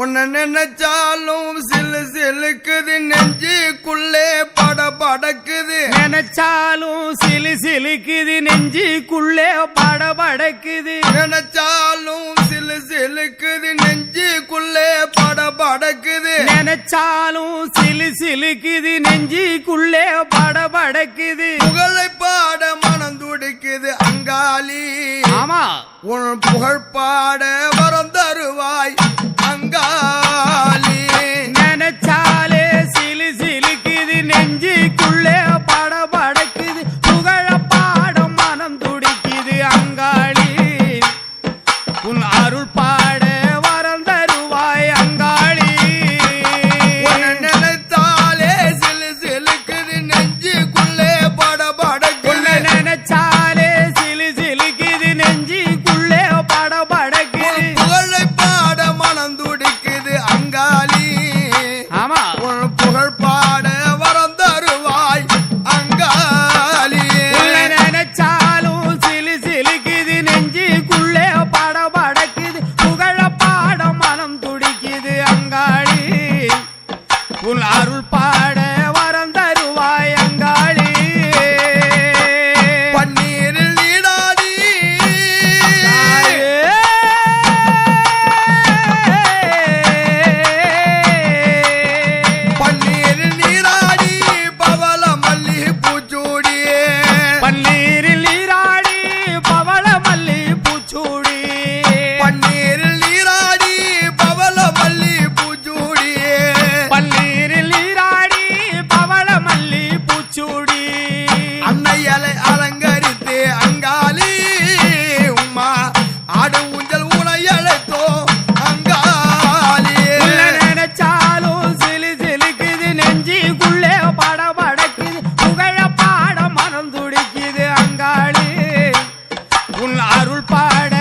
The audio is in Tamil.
உன்னை நினைச்சாலும் சிலு சிலுக்குது நெஞ்சுக்குள்ளே பட படக்குது. நினைச்சாலும் சிலு சிலுக்குது நெஞ்சுக்குள்ளே படபடக்குது நினைச்சாலும் சிலு சிலுக்குது நெஞ்சுக்குள்ளே பட படக்குது. நினைச்சாலும் சிலு சிலுக்குது நெஞ்சுக்குள்ளே படபடக்குது புகழை பாட மனம் துடிக்குது அங்காளி. ஆமா. உன் புகழ் பாட வரம் தருவாய். அங்காளி பாட வரம் தருவாய் அங்காளி. பன்னீரில் நீடாடி பன்னீரில் நீராடி பவள மல்லி பூச்சூடி பன்னீரில் தலை அலங்கரித்து அங்காளி உமா ஆடு ஊஞ்சல் ஊனை அழைத்தோ அங்காளி. நினைச்சாலும் சிலு சிலுக்குது நெஞ்சிக்குள்ளே பட படக்குது புகழ பாட மனம் துடிக்குது அங்காளி. உன் அருள் பாட